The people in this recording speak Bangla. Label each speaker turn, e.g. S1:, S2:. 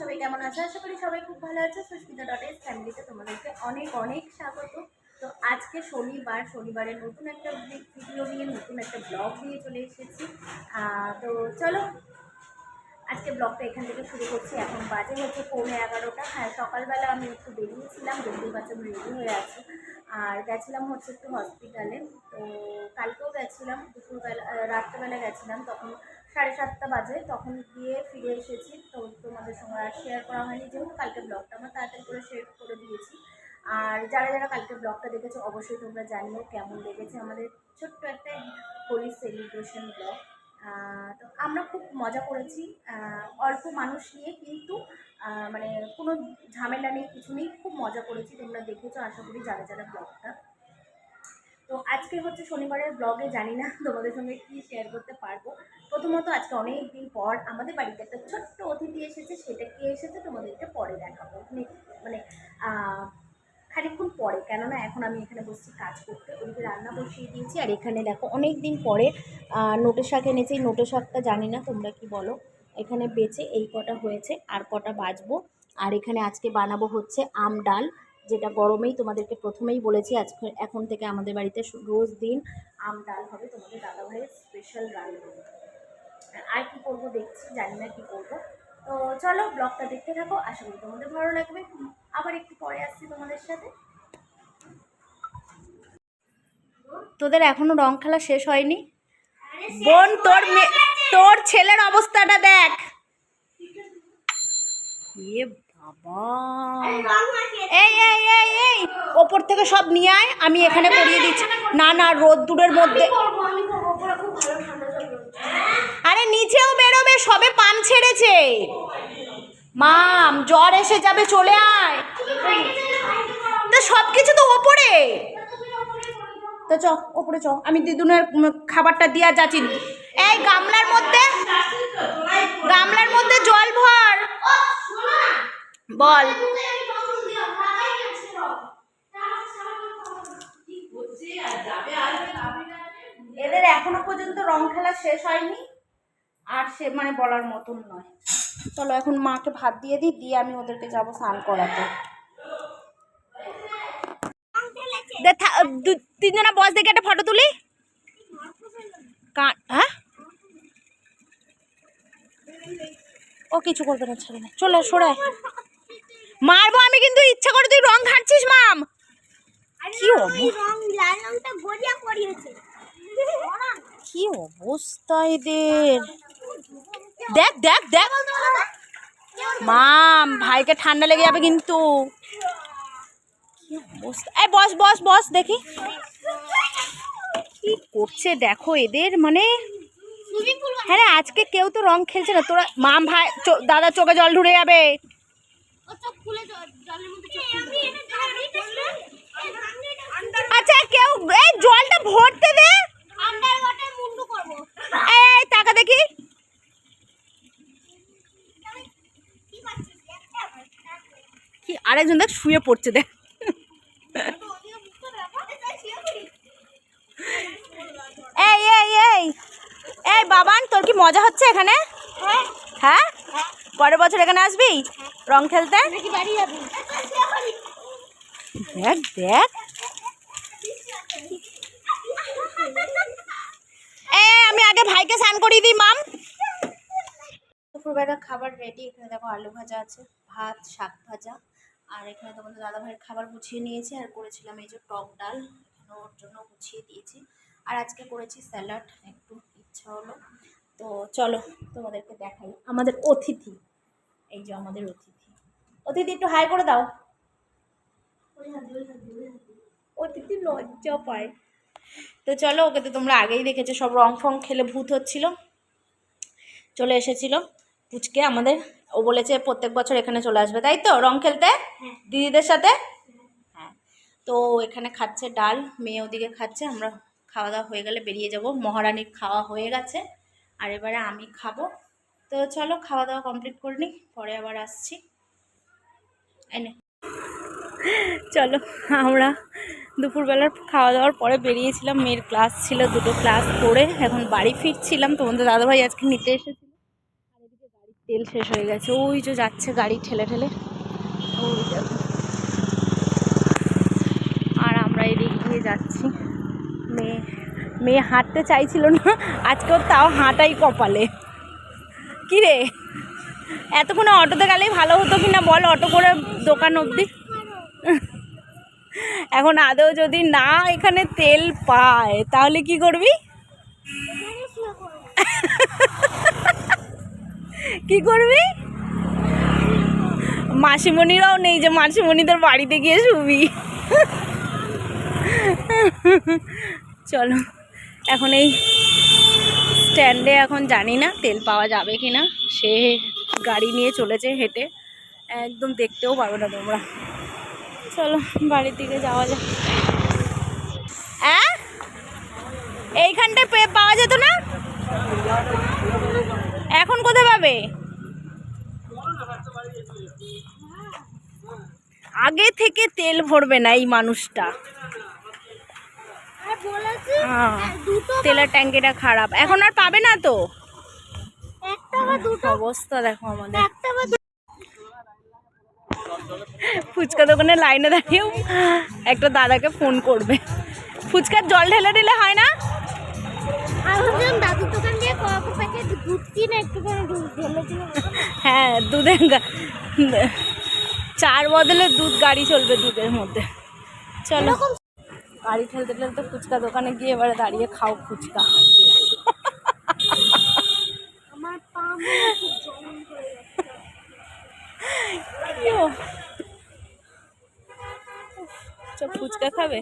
S1: সবাই কেমন আছো? আশা করি সবাই খুব ভালো আছো। সুস্মিতা ডট এস ফ্যামিলিতে তোমাদেরকে অনেক অনেক স্বাগত। তো আজকে শনিবার শনিবারে নতুন একটা ভিডিও নিয়ে, নতুন একটা ব্লগ নিয়ে চলে এসেছি। তো চলো আজকে ব্লগটা এখান থেকে শুরু করছি। এখন বাজে হচ্ছে পৌনে এগারোটা। হ্যাঁ সকালবেলা আমি একটু বেরিয়েছিলাম দেখতেই পাচ্ছি রেডি হয়ে আছি। আর গেছিলাম হচ্ছে একটু হসপিটালে তো কালকেও গেছিলাম, দুপুরবেলা রাত্রেবেলা গেছিলাম। তখন সাড়ে সাতটা বাজে। তখন গিয়ে ফিরে এসেছি। তো তোমাদের সঙ্গে আর শেয়ার করা হয়নি। যেহেতু কালকে ব্লগটা আমার তাড়াতাড়ি করে শেয়ার করে দিয়েছি। আর যারা যারা কালকে ব্লগটা দেখেছ, অবশ্যই তোমরা জানিও কেমন লেগেছে আমাদের ছোট্ট একটা হোলি সেলিব্রেশন ব্লগ তো আমরা খুব মজা করেছি। অল্প মানুষ নিয়ে কিন্তু মানে কোনো ঝামেলা নেই, কিছু নেই, খুব মজা করেছি। তোমরা দেখেছ, আশা করি যারা যারা ব্লগটা। তো আজকে হচ্ছে শনিবারের ব্লগে, জানি না তোমাদের সঙ্গে কি শেয়ার করতে পারব। প্রথমত আজকে অনেক দিন পর আমাদের বাড়িতে একটা ছোট্ট অতিথি এসেছে, সেটা কে এসেছে তোমাদেরকে পরে দেখাবো। মানে আহ, খানিকক্ষণ পরে কেননা এখন আমি এখানে বসছি কাজ করতে। ওদিকে রান্না বসিয়ে দিয়েছি আর এখানে দেখো অনেক দিন পরে নোটে শাক এনেছি। নোটে শাকটা জানি না তোমরা কি বলো। এখানে বেচে এই কটা হয়েছে আর কটা বাজবো। আর এখানে আজকে বানাবো হচ্ছে আম ডাল যেটা গরমেই তোমাদেরকে প্রথমেই বলেছি আজকে এখন থেকে আমাদের বাড়িতে রোজ দিন আম ডাল হবে। তোমাদের দাদাভাইয়ের স্পেশাল রান্না। আর কি করব দেখছি জানি না কি করব। তো চলো ব্লগটা দেখতে থাকো। আশা করি তোমাদের ভালো লাগবে। আবার একটু পরে আসছি তোমাদের সাথে। তোদের এখনও রং খেলা শেষ হয়নি? বোন তোর তোর ছেলের অবস্থাটা দেখ। এ বাবা। এই এই এই এই। ওপর থেকে সব নিয়ে আয় আমি এখানে পরিয়ে দিচ্ছি। না না রোদ দূরের মধ্যে আরে নিচেও বেরোবে সবে পাম ছেড়েছে। মাম, জ্বর এসে যাবে, চলে আয়। তো সব কিছু তো ওপরে। তো চ, ওপরে চ। আমি দিদুনের খাবারটা দিয়া যাচ্ছি এই গামলার মধ্যে গামলার মধ্যে জল ভর। বল। এদের এখনও পর্যন্ত রং খেলা শেষ হয়নি। আর সে মানে বলার মতন নয়। চলো এখন মাকে ভাত দিয়ে দিই দিয়ে আমি ওদেরকে যাব স্নান করাতে। তিনজনা বস দেখে একটা ফটো তুলি। হ্যাঁ? ও কিছু করবে না ছেড়ে না। চলে সরে। মারবো আমি কিন্তু ইচ্ছা করে তুই রং ঘাটছিস মাম। কি কি অবস্থা এদের দেখ দেখ দেখ। মাম ভাইকে ঠান্ডা লেগে যাবে কিন্তু। এই বস বস বস দেখি। কি করছে দেখো এদের মানে? হ্যাঁ আজকে কেউ তো রং খেলছে না। তোরা মাম ভাই দাদা চোখে জল ঢুরে যাবে। আচ্ছা কেউ এই জলটা ভরতে দে এই টাকা দেখি কি আরেকজন দেখ শুয়ে পড়ছে, দেখ। এই এই এই এই বাবান, তোর কি মজা হচ্ছে এখানে? হ্যাঁ? পরের বছর এখানে আসবি? রং খেলতে? দেখ দেখ। এই আমি আগে ভাইকে স্নান করিয়ে দিই, মাম। দুপুরবেলা খাবার রেডি এখানে দেখো আলু ভাজা আছে, ভাত, শাক ভাজা। আর এখানে তোমাদের দাদা ভাইয়ের খাবার গুছিয়ে নিয়েছি আর করেছিলাম এই যে টক ডাল ওর জন্য গুছিয়ে দিয়েছি। আর আজকে করেছি স্যালাড, একটু ইচ্ছা হলো। তো চলো তোমাদেরকে দেখাই। আমাদের অতিথি, এই যে আমাদের অতিথি। অতিথি, একটু হাই করে দাও। অতিথি লজ্জা পায়। তো চলো, ওকে তো তোমরা আগেই দেখেছ, সব রং ফং খেলে ভূত হচ্ছিল। চলে এসেছিল পুচকে আমাদের ও বলেছে প্রত্যেক বছর এখানে চলে আসবে তাই তো? রং খেলতে? দিদিদের সাথে? হ্যাঁ। তো এখানে খাচ্ছে ডাল মেয়ে ওদিকে খাচ্ছে আমরা খাওয়া দাওয়া হয়ে গেলে বেরিয়ে যাব। মহারানীর খাওয়া হয়ে গেছে আর এবারে আমি খাব। তো চলো খাওয়া দাওয়া কমপ্লিট করে নিই পরে আবার আসছি। এনে। চলো আমরা দুপুরবেলার খাওয়া দাওয়ার পরে বেরিয়েছিলাম মেয়ের ক্লাস ছিল দুটো ক্লাস করে এখন বাড়ি ফিরছিলাম। তোমাদের দাদাভাই আজকে নিতে এসেছিল তেল শেষ হয়ে গেছে। ওই যে যাচ্ছে গাড়ি ঠেলে ঠেলে। ওই আর আমরা এদিক দিয়ে যাচ্ছি। মেয়ে মেয়ে হাঁটতে চাইছিল না, আজকেও তাও হাঁটাই কপালে। কি রে? এতক্ষণে অটোতে গেলেই ভালো হতো কি না বল, অটো করে দোকান অবধি? এখন আদৌ যদি না এখানে তেল পায়, তাহলে কি করবি? কি করবি? মাসিমণিরাও নেই যে মাসিমণিদের বাড়িতে গিয়ে শুবি। চলো, এখন এই স্ট্যান্ডে এখন জানি না তেল পাওয়া যাবে কি না সে গাড়ি নিয়ে চলেছে হেঁটে। একদম দেখতেও পারবে না তোমরা। চলো, বাড়ির দিকে যাওয়া যাক। অ্যাঁ? এইখানটায় পাওয়া যেত না? এখন কোথায় পাবে? আগে থেকে তেল ভরবে না এই মানুষটা। হ্যাঁ, তেলের ট্যাঙ্কিটা খারাপ। এখন আর পাবে না তো? অবস্থা দেখো আমাদের। ফুচকা দোকানে লাইনে দাঁড়িয়েও একটা দাদাকে ফোন করবে। ফুচকার জল ঢেলে দিলে হয় না? হ্যাঁ দুধের চার বদলে দুধ গাড়ি চলবে দুধের মধ্যে। চলো। গাড়ি ঠেলতে ঠেলতে ফুচকা দোকানে গিয়ে এবারে দাঁড়িয়ে খাও ফুচকা। ফুচকা খাবে?